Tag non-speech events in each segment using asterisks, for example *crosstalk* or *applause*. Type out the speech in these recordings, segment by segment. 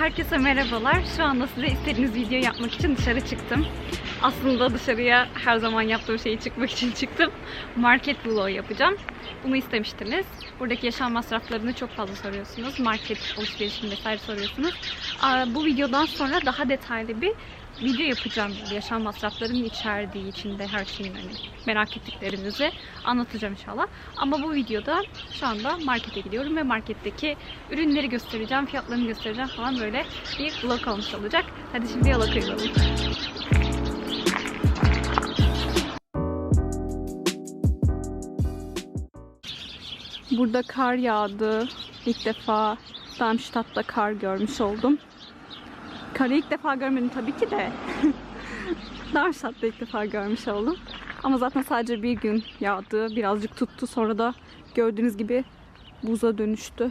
Herkese merhabalar. Şu anda size istediğiniz video yapmak için dışarı çıktım. Aslında dışarıya her zaman yaptığım şeyi çıkmak için çıktım. Market vlog yapacağım. Bunu istemiştiniz. Buradaki yaşam masraflarını çok fazla soruyorsunuz. Market alışverişini vesaire soruyorsunuz. Bu videodan sonra daha detaylı bir video yapacağım. Yaşam masraflarının içerdiği içinde her şeyin hani merak ettiklerinizi anlatacağım inşallah. Ama bu videoda şu anda markete gidiyorum ve marketteki ürünleri göstereceğim, fiyatlarını göstereceğim falan böyle bir vlog olmuş olacak. Hadi şimdi yola koyulalım. Burada kar yağdı. İlk defa Darmstadt'ta kar görmüş oldum. Karı ilk defa görmedim tabii ki de. *laughs* Darmstadt'ta ilk defa görmüş oldum. Ama zaten sadece bir gün yağdı. Birazcık tuttu. Sonra da gördüğünüz gibi buza dönüştü.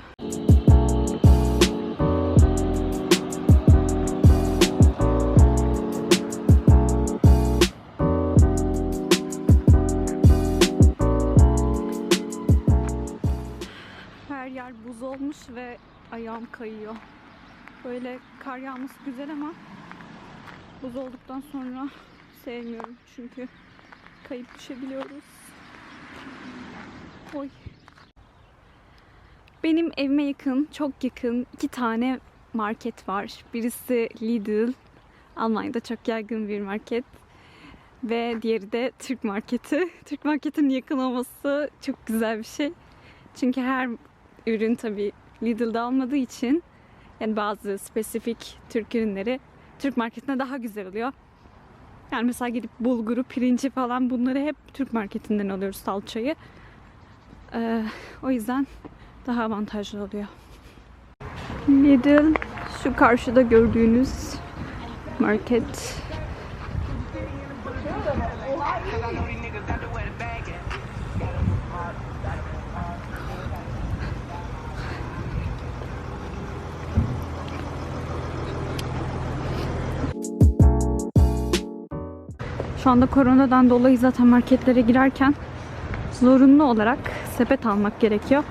Her yer buz olmuş ve ayağım kayıyor. Böyle kar yağması güzel ama buz olduktan sonra sevmiyorum çünkü kayıp düşebiliyoruz. Oy. Benim evime yakın, çok yakın iki tane market var. Birisi Lidl, Almanya'da çok yaygın bir market. Ve diğeri de Türk marketi. *laughs* Türk marketinin yakın olması çok güzel bir şey. Çünkü her ürün tabii Lidl'da olmadığı için yani bazı spesifik Türk ürünleri Türk marketinde daha güzel oluyor. Yani mesela gidip bulguru, pirinci falan bunları hep Türk marketinden alıyoruz salçayı. Ee, o yüzden daha avantajlı oluyor. Lidl şu karşıda gördüğünüz market. Şu anda koronadan dolayı zaten marketlere girerken zorunlu olarak sepet almak gerekiyor.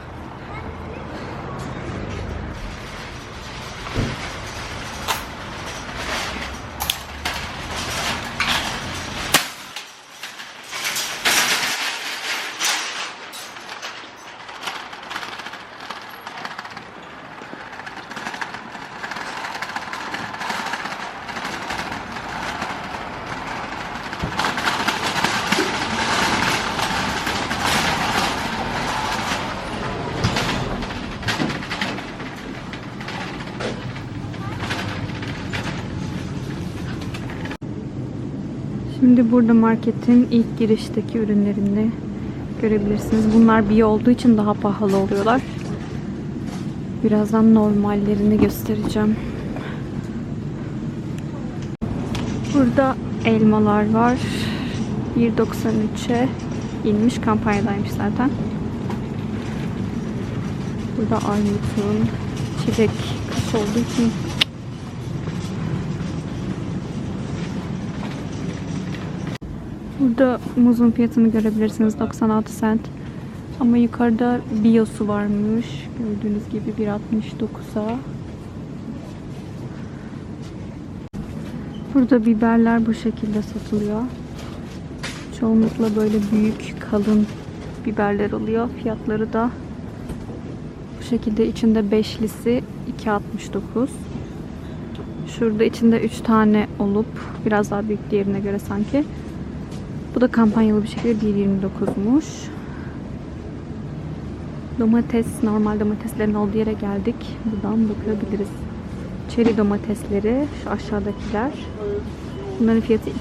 Şimdi burada marketin ilk girişteki ürünlerini görebilirsiniz. Bunlar biyo olduğu için daha pahalı oluyorlar. Birazdan normallerini göstereceğim. Burada elmalar var. 1.93'e inmiş kampanyadaymış zaten. Burada armutun çilek kış olduğu için Burada muzun fiyatını görebilirsiniz 96 cent. Ama yukarıda biyosu varmış. Gördüğünüz gibi 1.69'a. Burada biberler bu şekilde satılıyor. Çoğunlukla böyle büyük, kalın biberler oluyor. Fiyatları da bu şekilde içinde beşlisi 2.69. Şurada içinde 3 tane olup biraz daha büyük diğerine göre sanki. Bu da kampanyalı bir şekilde 1.29'muş. Domates, normal domateslerin olduğu yere geldik. Buradan bakabiliriz. Çeri domatesleri, şu aşağıdakiler. Bunların fiyatı 2.90.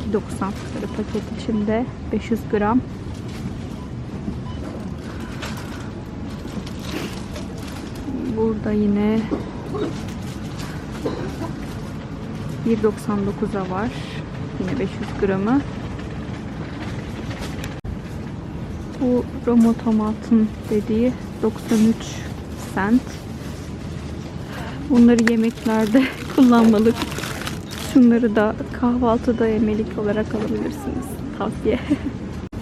Böyle paket içinde 500 gram. Burada yine 1.99'a var. Yine 500 gramı. Bu Roma tomatın dediği 93 cent. Bunları yemeklerde *laughs* kullanmalık. Şunları da kahvaltıda yemelik olarak alabilirsiniz. Tavsiye.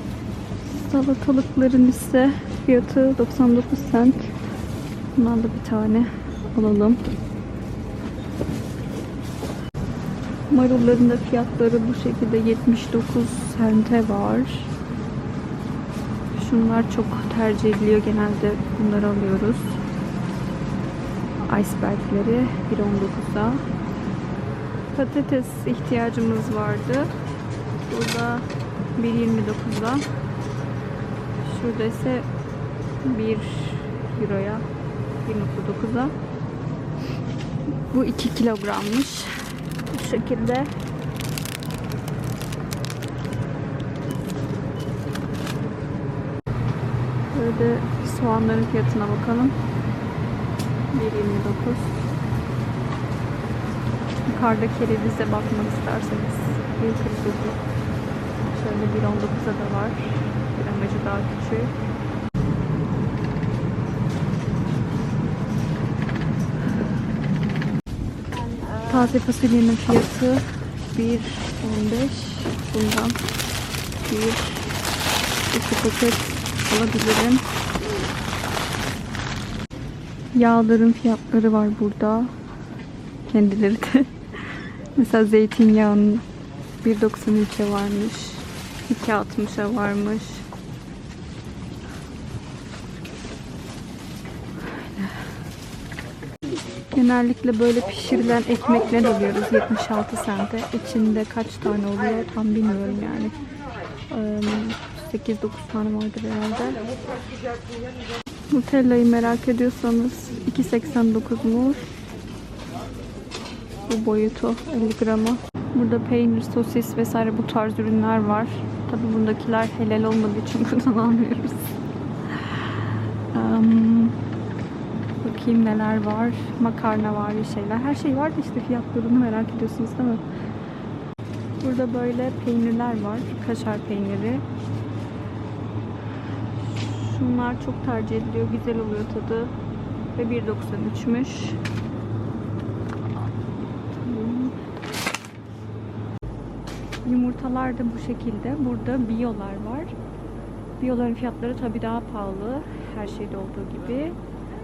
*laughs* Salatalıkların ise fiyatı 99 cent. Bundan da bir tane alalım. Marulların da fiyatları bu şekilde 79 sente var. Şunlar çok tercih ediliyor. Genelde bunları alıyoruz. Icebergleri 1.19'a. Patates ihtiyacımız vardı. Burada 1.29'a. Şurada ise 1 Euro'ya 1.9'a. Bu 2 kilogrammış. Bu şekilde. Böyle soğanların fiyatına bakalım. 1.29 Yukarıda kerevize bakmak isterseniz 1.49 Şöyle 1.19'a da var. Gramajı daha küçük. Taze fasulyenin fiyatı 1.15 Bundan bir iki paket alabilirim. Yağların fiyatları var burada. Kendileri de. *laughs* Mesela zeytinyağının 1.93'e varmış. 2.60'a varmış. Genellikle böyle pişirilen ekmekler alıyoruz 76 sente. İçinde kaç tane oluyor tam bilmiyorum yani. Eee, 8-9 tane vardır herhalde. Nutella'yı merak ediyorsanız 2.89'muş. Bu boyutu 50 gramı. Burada peynir, sosis vesaire bu tarz ürünler var. Tabi bundakiler helal olmadığı için *laughs* buradan almıyoruz. Em, bakayım neler var. Makarna var, bir şeyler. Her şey var da işte fiyatlarını merak ediyorsunuz değil mi? Burada böyle peynirler var. Kaşar peyniri. Şunlar çok tercih ediliyor. Güzel oluyor tadı. Ve 1.93'müş. Tamam. Yumurtalar da bu şekilde. Burada biyolar var. Biyoların fiyatları tabii daha pahalı. Her şeyde olduğu gibi.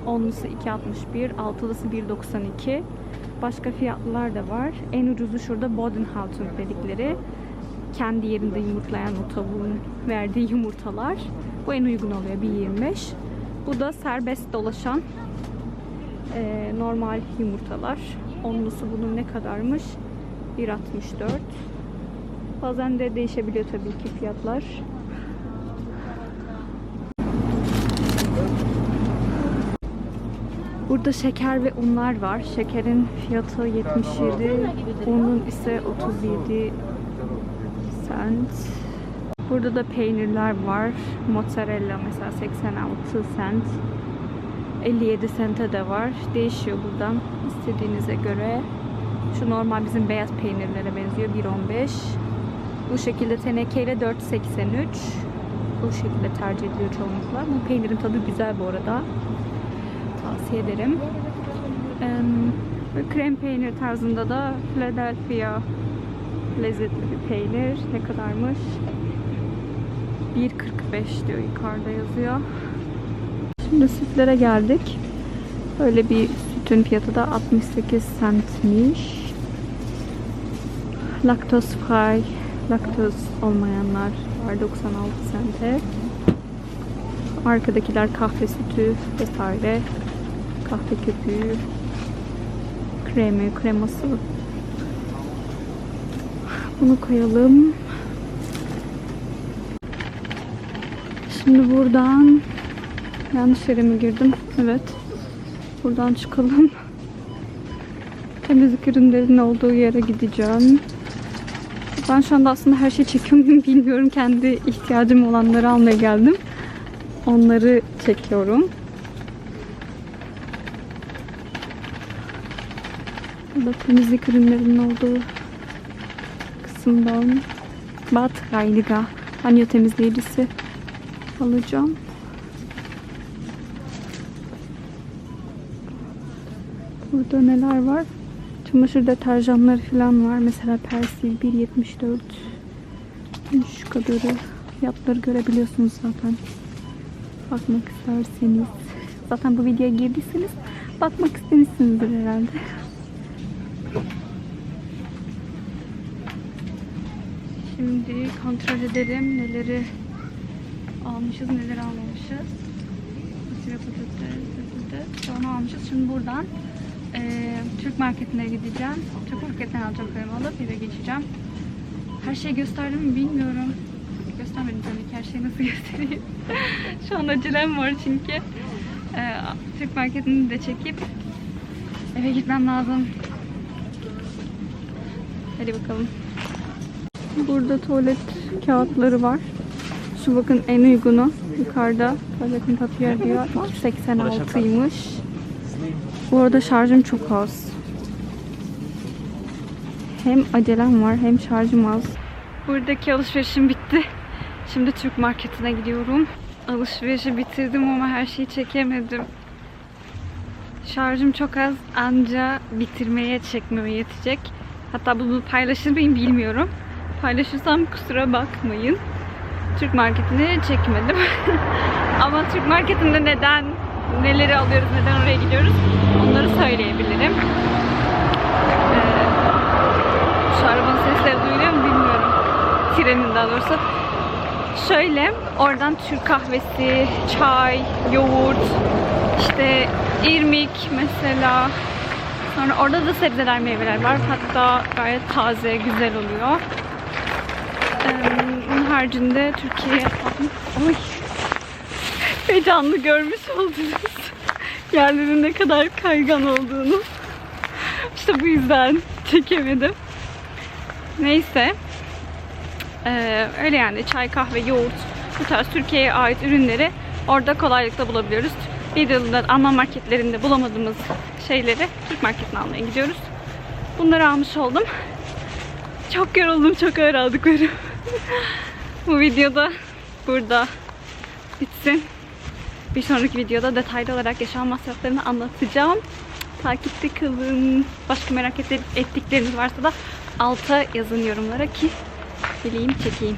Onlusu 2.61, altılısı 1.92. Başka fiyatlılar da var. En ucuzu şurada Bodenhaltung dedikleri. Kendi yerinde yumurtlayan o tavuğun verdiği yumurtalar. Bu en uygun oluyor 1.25. Bu da serbest dolaşan eee, normal yumurtalar. Onlusu bunun ne kadarmış? 1.64. Bazen de değişebiliyor tabii ki fiyatlar. Burada şeker ve unlar var. Şekerin fiyatı 77, unun ise 37 cent. Burada da peynirler var. Mozzarella mesela 86 cent. 57 sente de var. Değişiyor buradan istediğinize göre. Şu normal bizim beyaz peynirlere benziyor. 1.15. Bu şekilde tenekeyle 4.83. Bu şekilde tercih ediliyor çoğunlukla. Bu peynirin tadı güzel bu arada. Tavsiye ederim. Em, ve krem peynir tarzında da Philadelphia lezzetli bir peynir. Ne kadarmış? 1.45 diyor yukarıda yazıyor. Şimdi sütlere geldik. Böyle bir sütün fiyatı da 68 centmiş. Laktoz free, laktoz olmayanlar var 96 sente. Arkadakiler kahve sütü vesaire. Kahve köpüğü, kremi, kreması. Bunu koyalım. Şimdi buradan yanlış yere mi girdim? Evet. Buradan çıkalım. *laughs* Temizlik ürünlerinin olduğu yere gideceğim. Ben şu anda aslında her şeyi çekiyor muyum *laughs* bilmiyorum. Kendi ihtiyacım olanları almaya geldim. Onları çekiyorum. Burada temizlik ürünlerinin olduğu kısımdan Bat Reiniger banyo temizleyicisi alacağım. Burada neler var? Çamaşır deterjanları falan var. Mesela Persil 1.74 şu kadarı fiyatları görebiliyorsunuz zaten. Bakmak isterseniz. Zaten bu videoya girdiyseniz bakmak istemişsinizdir herhalde. Şimdi kontrol edelim neleri almışız, neleri almamışız. Fasulye patates, patates, sonra almışız. Şimdi buradan eee, Türk marketine gideceğim. Türk marketinden alacağım kremalı, bir de geçeceğim. Her şeyi gösterdim mi bilmiyorum. Göstermedim tabii ki her şeyi nasıl *laughs* göstereyim. Şu an acelem var çünkü. Eee, Türk marketini de çekip eve gitmem lazım. Hadi bakalım. Burada tuvalet kağıtları var. Şu bakın en uygunu. Yukarıda tuvaletin papiyer diyor. 86'ymış. Bu arada şarjım çok az. Hem acelem var hem şarjım az. Buradaki alışverişim bitti. Şimdi Türk marketine gidiyorum. Alışverişi bitirdim ama her şeyi çekemedim. Şarjım çok az anca bitirmeye çekmeme yetecek. Hatta bunu paylaşır mıyım bilmiyorum. Paylaşırsam kusura bakmayın. Türk marketini çekmedim. *laughs* Ama Türk marketinde neden, neleri alıyoruz, neden oraya gidiyoruz onları söyleyebilirim. Ee, şu arabanın sesleri duyuluyor mu bilmiyorum. Trenin daha doğrusu. Şöyle oradan Türk kahvesi, çay, yoğurt, işte irmik mesela. Sonra orada da sebzeler, meyveler var. Hatta gayet taze, güzel oluyor. Ee, haricinde Türkiye'ye... Oy! Heyecanlı görmüş oldunuz. Yerlerin ne kadar kaygan olduğunu. İşte bu yüzden çekemedim. Neyse. Ee, öyle yani çay, kahve, yoğurt bu tarz Türkiye'ye ait ürünleri orada kolaylıkla bulabiliyoruz. Lidl'da, Alman marketlerinde bulamadığımız şeyleri Türk marketine almaya gidiyoruz. Bunları almış oldum. Çok yoruldum, çok ağır aldıklarım. Bu videoda burada bitsin. Bir sonraki videoda detaylı olarak yaşam masraflarını anlatacağım. Takipte kalın. Başka merak et- ettikleriniz varsa da alta yazın yorumlara ki bileyim çekeyim.